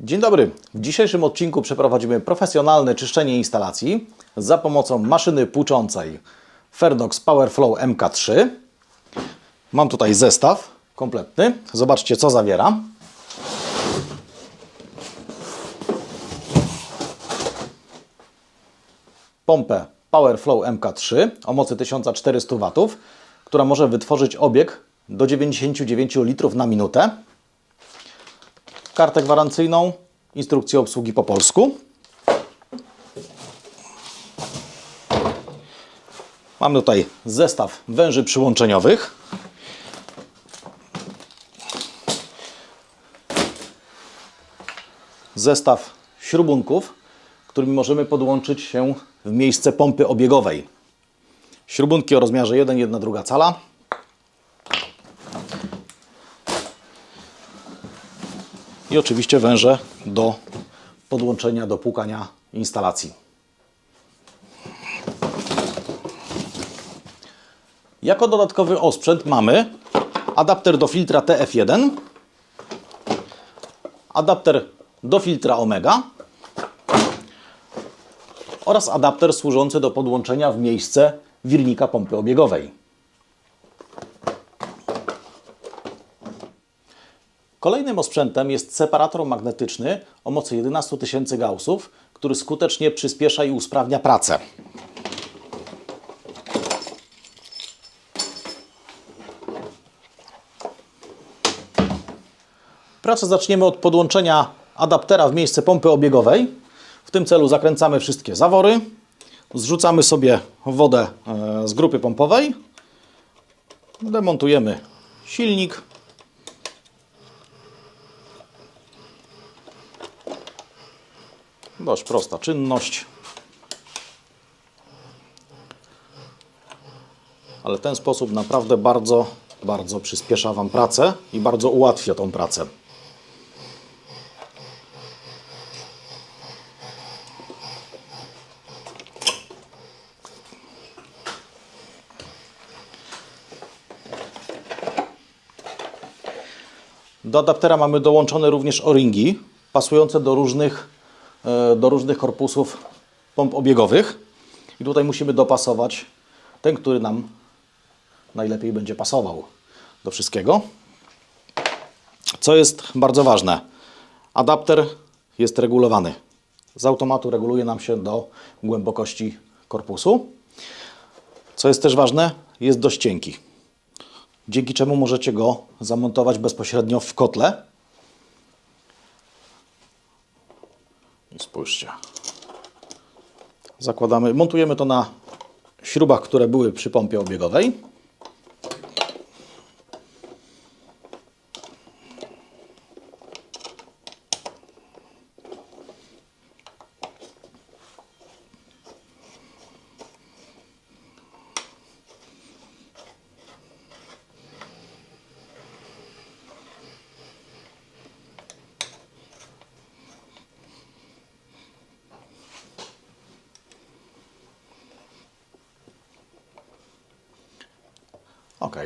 Dzień dobry. W dzisiejszym odcinku przeprowadzimy profesjonalne czyszczenie instalacji za pomocą maszyny płuczącej Fernox PowerFlow MK3. Mam tutaj zestaw kompletny. Zobaczcie, co zawiera. Pompę PowerFlow MK3 o mocy 1400 W, która może wytworzyć obieg do 99 litrów na minutę kartę gwarancyjną, instrukcję obsługi po polsku. Mamy tutaj zestaw węży przyłączeniowych. Zestaw śrubunków, którymi możemy podłączyć się w miejsce pompy obiegowej. Śrubunki o rozmiarze 1,1 cala. I oczywiście węże do podłączenia do płukania instalacji. Jako dodatkowy osprzęt mamy adapter do filtra TF1, adapter do filtra Omega oraz adapter służący do podłączenia w miejsce wirnika pompy obiegowej. Kolejnym osprzętem jest separator magnetyczny o mocy 11 tysięcy Gaussów, który skutecznie przyspiesza i usprawnia pracę. Pracę zaczniemy od podłączenia adaptera w miejsce pompy obiegowej. W tym celu zakręcamy wszystkie zawory, zrzucamy sobie wodę e, z grupy pompowej, demontujemy silnik, Dość prosta czynność. Ale ten sposób naprawdę bardzo, bardzo przyspiesza Wam pracę i bardzo ułatwia tą pracę. Do adaptera mamy dołączone również o-ringi pasujące do różnych do różnych korpusów pomp obiegowych. I tutaj musimy dopasować ten, który nam najlepiej będzie pasował do wszystkiego. Co jest bardzo ważne, adapter jest regulowany. Z automatu reguluje nam się do głębokości korpusu. Co jest też ważne, jest dość cienki. Dzięki czemu możecie go zamontować bezpośrednio w kotle spójrzcie. Zakładamy, montujemy to na śrubach, które były przy pompie obiegowej. Ok.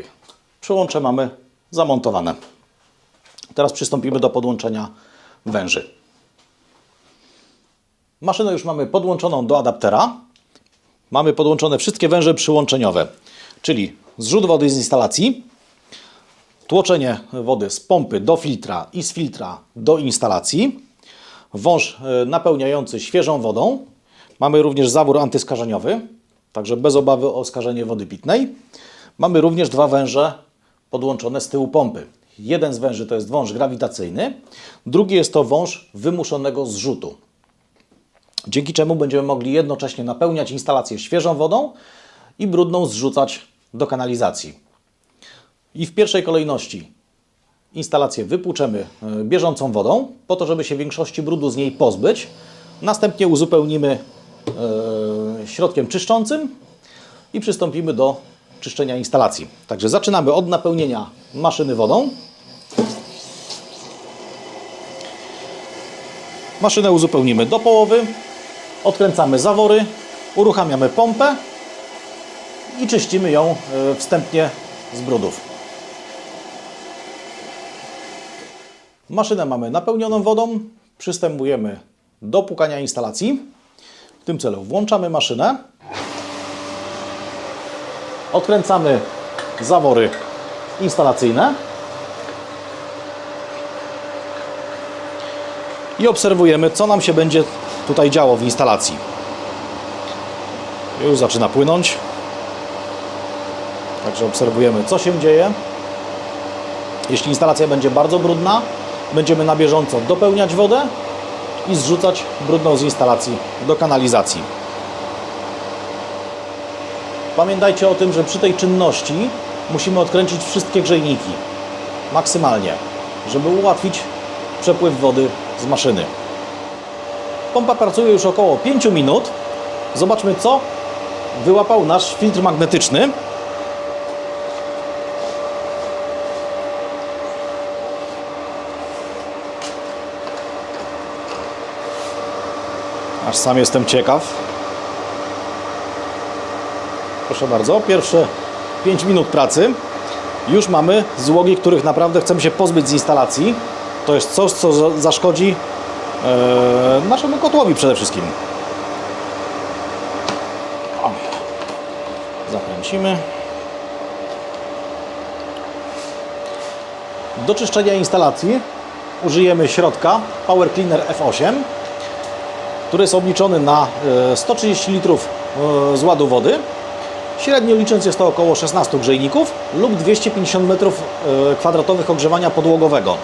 Przyłącze mamy zamontowane. Teraz przystąpimy do podłączenia węży. Maszynę już mamy podłączoną do adaptera. Mamy podłączone wszystkie węże przyłączeniowe, czyli zrzut wody z instalacji, tłoczenie wody z pompy do filtra i z filtra do instalacji, wąż e, napełniający świeżą wodą. Mamy również zawór antyskażeniowy, także bez obawy o skażenie wody pitnej. Mamy również dwa węże podłączone z tyłu pompy. Jeden z węży to jest wąż grawitacyjny, drugi jest to wąż wymuszonego zrzutu. Dzięki czemu będziemy mogli jednocześnie napełniać instalację świeżą wodą i brudną zrzucać do kanalizacji. I w pierwszej kolejności instalację wypłuczemy e, bieżącą wodą, po to, żeby się większości brudu z niej pozbyć. Następnie uzupełnimy e, środkiem czyszczącym i przystąpimy do czyszczenia instalacji. Także zaczynamy od napełnienia maszyny wodą. Maszynę uzupełnimy do połowy, odkręcamy zawory, uruchamiamy pompę i czyścimy ją e, wstępnie z brudów. Maszynę mamy napełnioną wodą, przystępujemy do pukania instalacji. W tym celu włączamy maszynę. Odkręcamy zawory instalacyjne. I obserwujemy, co nam się będzie tutaj działo w instalacji. Już zaczyna płynąć. Także obserwujemy, co się dzieje. Jeśli instalacja będzie bardzo brudna, będziemy na bieżąco dopełniać wodę i zrzucać brudną z instalacji do kanalizacji. Pamiętajcie o tym, że przy tej czynności musimy odkręcić wszystkie grzejniki maksymalnie, żeby ułatwić przepływ wody z maszyny. Pompa pracuje już około 5 minut. Zobaczmy, co wyłapał nasz filtr magnetyczny. Aż sam jestem ciekaw. Proszę bardzo, pierwsze 5 minut pracy. Już mamy złogi, których naprawdę chcemy się pozbyć z instalacji. To jest coś, co za- zaszkodzi e, naszemu kotłowi przede wszystkim. O. Zakręcimy. Do czyszczenia instalacji użyjemy środka Power Cleaner F8 który jest obliczony na e, 130 litrów e, z ładu wody. Średnio licząc jest to około 16 grzejników lub 250 metrów e, kwadratowych ogrzewania podłogowego.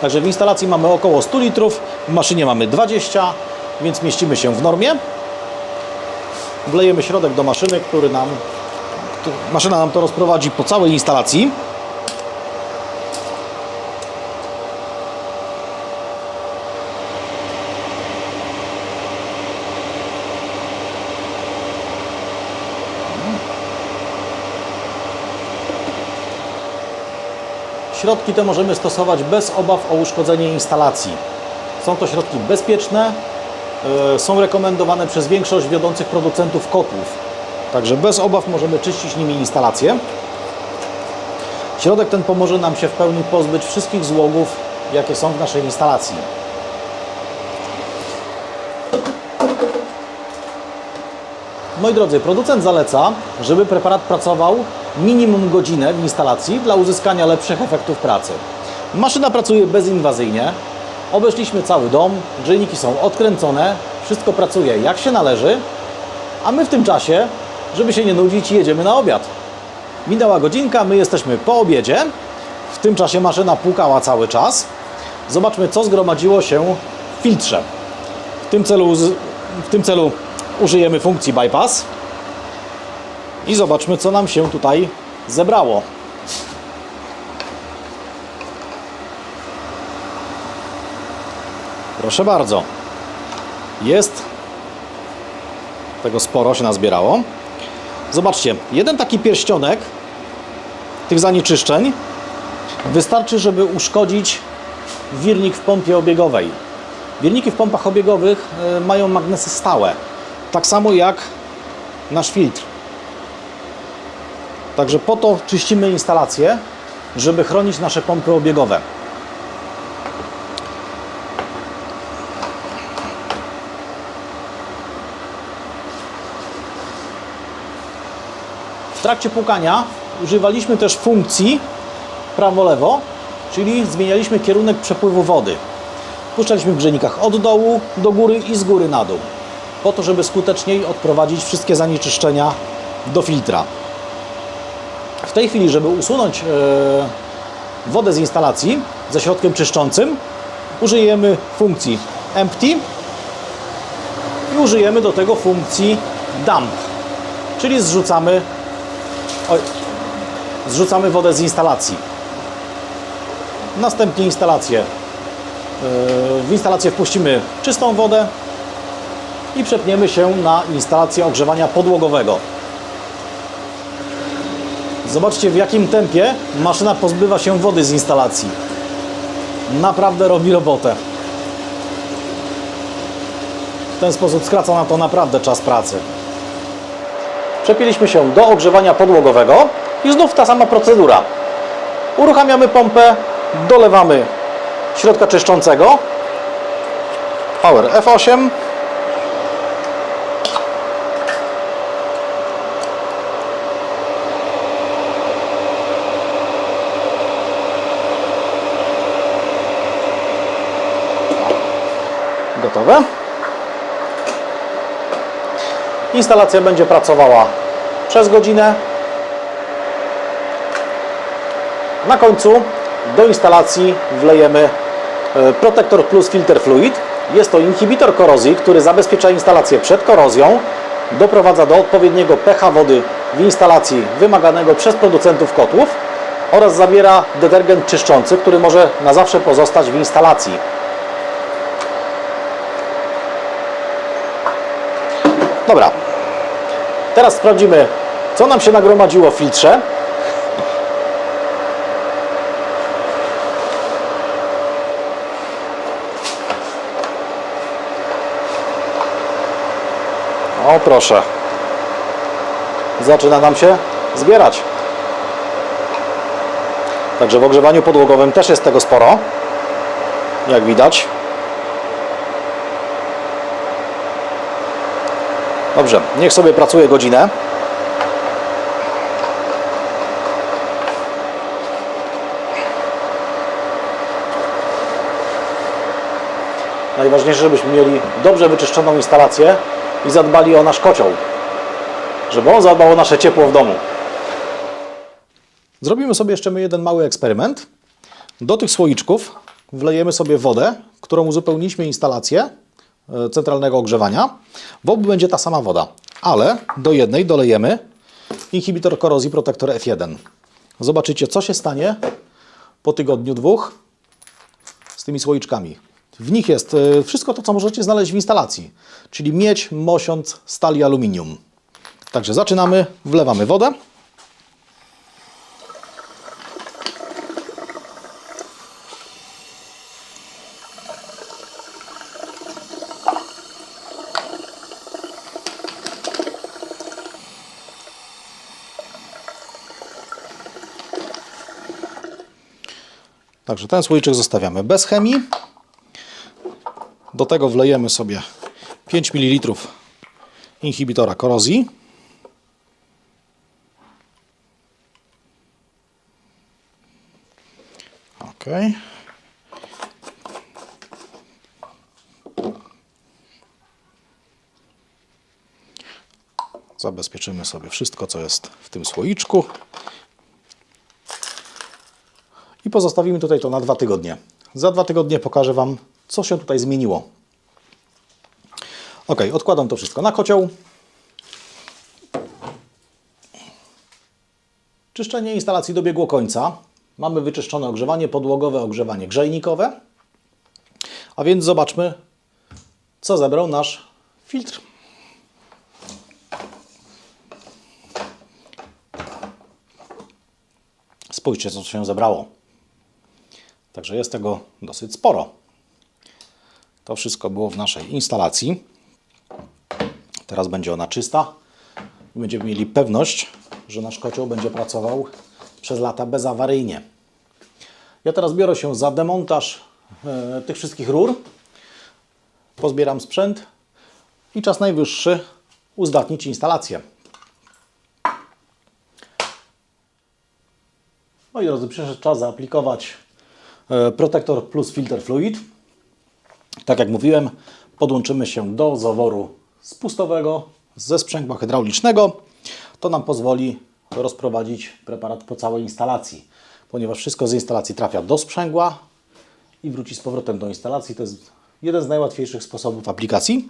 Także w instalacji mamy około 100 litrów, w maszynie mamy 20, więc mieścimy się w normie. Wlejemy środek do maszyny, który nam, maszyna nam to rozprowadzi po całej instalacji. Środki te możemy stosować bez obaw o uszkodzenie instalacji. Są to środki bezpieczne, e, są rekomendowane przez większość wiodących producentów kotłów. Także bez obaw możemy czyścić nimi instalację. Środek ten pomoże nam się w pełni pozbyć wszystkich złogów, jakie są w naszej instalacji. Moi drodzy, producent zaleca, żeby preparat pracował minimum godzinę w instalacji dla uzyskania lepszych efektów pracy. Maszyna pracuje bezinwazyjnie. Obeszliśmy cały dom, grzejniki są odkręcone, wszystko pracuje jak się należy, a my w tym czasie, żeby się nie nudzić, jedziemy na obiad. Minęła godzinka, my jesteśmy po obiedzie. W tym czasie maszyna płukała cały czas. Zobaczmy, co zgromadziło się w filtrze. W tym celu, w tym celu użyjemy funkcji bypass i zobaczmy, co nam się tutaj zebrało. Proszę bardzo. Jest tego sporo się nazbierało. Zobaczcie, jeden taki pierścionek tych zanieczyszczeń wystarczy, żeby uszkodzić wirnik w pompie obiegowej. Wirniki w pompach obiegowych e, mają magnesy stałe, tak samo jak nasz filtr. Także po to czyścimy instalację, żeby chronić nasze pompy obiegowe. W trakcie płukania używaliśmy też funkcji prawo-lewo, czyli zmienialiśmy kierunek przepływu wody. Puszczaliśmy w grzejnikach od dołu do góry i z góry na dół, po to, żeby skuteczniej odprowadzić wszystkie zanieczyszczenia do filtra. W tej chwili, żeby usunąć e, wodę z instalacji ze środkiem czyszczącym, użyjemy funkcji empty i użyjemy do tego funkcji dump, czyli zrzucamy, oj, zrzucamy wodę z instalacji. Następnie instalację. e, W instalację wpuścimy czystą wodę i przepniemy się na instalację ogrzewania podłogowego. Zobaczcie w jakim tempie maszyna pozbywa się wody z instalacji. Naprawdę robi robotę. W ten sposób skraca na to naprawdę czas pracy. Przepięliśmy się do ogrzewania podłogowego i znów ta sama procedura. Uruchamiamy pompę, dolewamy środka czyszczącego Power F8. Gotowe. Instalacja będzie pracowała przez godzinę. Na końcu do instalacji wlejemy e, Protector Plus Filter Fluid. Jest to inhibitor korozji, który zabezpiecza instalację przed korozją, doprowadza do odpowiedniego pH wody w instalacji wymaganego przez producentów kotłów oraz zawiera detergent czyszczący, który może na zawsze pozostać w instalacji. Dobra, teraz sprawdzimy, co nam się nagromadziło w filtrze. O proszę. Zaczyna nam się zbierać. Także w ogrzewaniu podłogowym też jest tego sporo. Jak widać. Dobrze, niech sobie pracuje godzinę. Najważniejsze, żebyśmy mieli dobrze wyczyszczoną instalację i zadbali o nasz kocioł. Żeby on zadbał o nasze ciepło w domu. Zrobimy sobie jeszcze jeden mały eksperyment. Do tych słoiczków wlejemy sobie wodę, którą uzupełniliśmy instalację centralnego ogrzewania. W obu będzie ta sama woda, ale do jednej dolejemy inhibitor korozji Protector F1. Zobaczycie, co się stanie po tygodniu, dwóch z tymi słoiczkami. W nich jest e, wszystko to, co możecie znaleźć w instalacji, czyli miedź, mosiąc, stal i aluminium. Także zaczynamy, wlewamy wodę. Także ten słoiczek zostawiamy bez chemii. Do tego wlejemy sobie 5 ml inhibitora korozji. Ok. Zabezpieczymy sobie wszystko, co jest w tym słoiczku. I pozostawimy tutaj to na dwa tygodnie. Za dwa tygodnie pokażę Wam, co się tutaj zmieniło. Ok, odkładam to wszystko na kocioł. Czyszczenie instalacji dobiegło końca. Mamy wyczyszczone ogrzewanie podłogowe, ogrzewanie grzejnikowe. A więc zobaczmy, co zebrał nasz filtr. Spójrzcie, co się zebrało. Także jest tego dosyć sporo. To wszystko było w naszej instalacji. Teraz będzie ona czysta i będziemy mieli pewność, że nasz kocioł będzie pracował przez lata bezawaryjnie. Ja teraz biorę się za demontaż e, tych wszystkich rur. Pozbieram sprzęt i czas najwyższy uzdatnić instalację. Moi drodzy, przyszedł czas zaaplikować e, Protector plus Filter Fluid. Tak jak mówiłem, podłączymy się do zaworu spustowego ze sprzęgła hydraulicznego. To nam pozwoli rozprowadzić preparat po całej instalacji, ponieważ wszystko z instalacji trafia do sprzęgła i wróci z powrotem do instalacji. To jest jeden z najłatwiejszych sposobów aplikacji.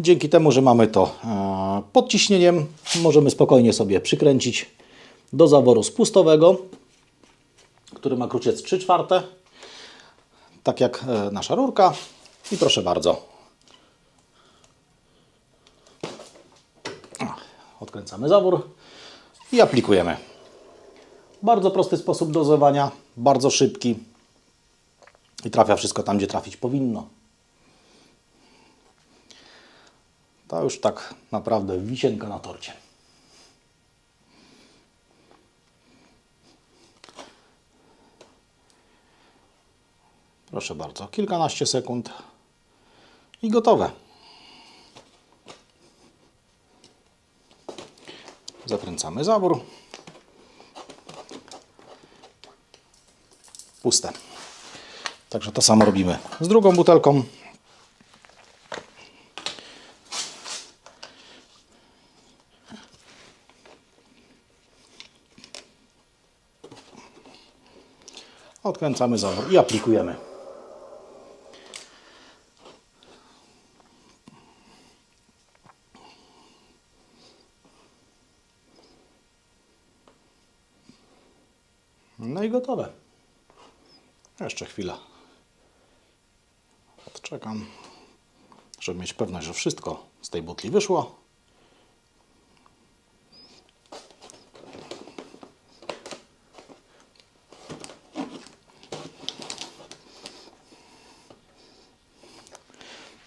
Dzięki temu, że mamy to e, pod ciśnieniem, możemy spokojnie sobie przykręcić do zaworu spustowego, który ma kruciec 3 czwarte, tak jak e, nasza rurka. I proszę bardzo. Odkręcamy zawór i aplikujemy. Bardzo prosty sposób dozowania, bardzo szybki i trafia wszystko tam, gdzie trafić powinno. To już tak naprawdę wisienka na torcie. Proszę bardzo, kilkanaście sekund I gotowe. Zakręcamy zawór. Puste. Także to samo robimy z drugą butelką. Odkręcamy zawór i aplikujemy. No i gotowe. Jeszcze chwilę. Odczekam, żeby mieć pewność, że wszystko z tej butli wyszło.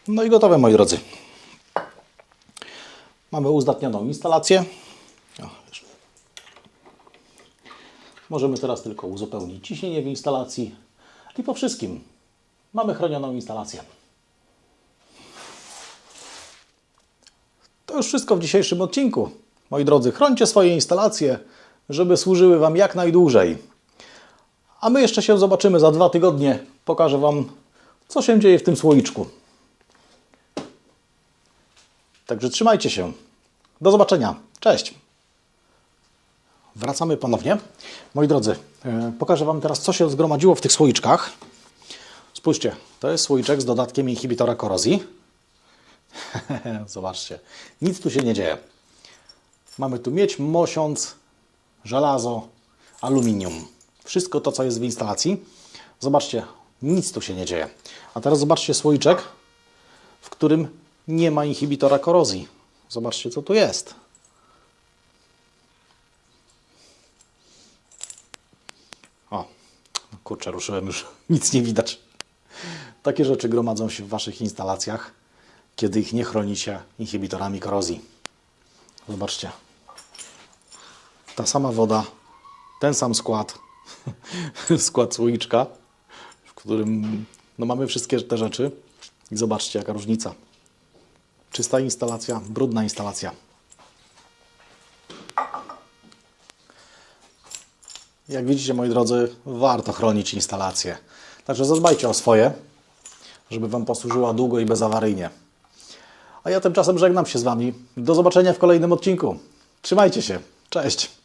No i gotowe, moi drodzy. Mamy uzdatnioną instalację. Możemy teraz tylko uzupełnić ciśnienie w instalacji i po wszystkim mamy chronioną instalację. To już wszystko w dzisiejszym odcinku. Moi drodzy, chrońcie swoje instalacje, żeby służyły Wam jak najdłużej. A my jeszcze się zobaczymy za dwa tygodnie. Pokażę Wam, co się dzieje w tym słoiczku. Także trzymajcie się. Do zobaczenia. Cześć. Wracamy ponownie. Moi drodzy, e, pokażę Wam teraz, co się zgromadziło w tych słoiczkach. Spójrzcie, to jest słoiczek z dodatkiem inhibitora korozji. Zobaczcie, nic tu się nie dzieje. Mamy tu miedź, mosiąc, żelazo, aluminium. Wszystko to, co jest w instalacji. Zobaczcie, nic tu się nie dzieje. A teraz zobaczcie słoiczek, w którym nie ma inhibitora korozji. Zobaczcie, co tu jest. O, no kurczę, ruszyłem już, nic nie widać. Takie rzeczy gromadzą się w Waszych instalacjach, kiedy ich nie chronicie inhibitorami korozji. Zobaczcie. Ta sama woda, ten sam skład, skład słoiczka, w którym no, mamy wszystkie te rzeczy. I zobaczcie, jaka różnica. Czysta instalacja, brudna instalacja. Jak widzicie, moi drodzy, warto chronić instalację. Także zadbajcie o swoje, żeby Wam posłużyła długo i bezawaryjnie. A ja tymczasem żegnam się z Wami. Do zobaczenia w kolejnym odcinku. Trzymajcie się. Cześć.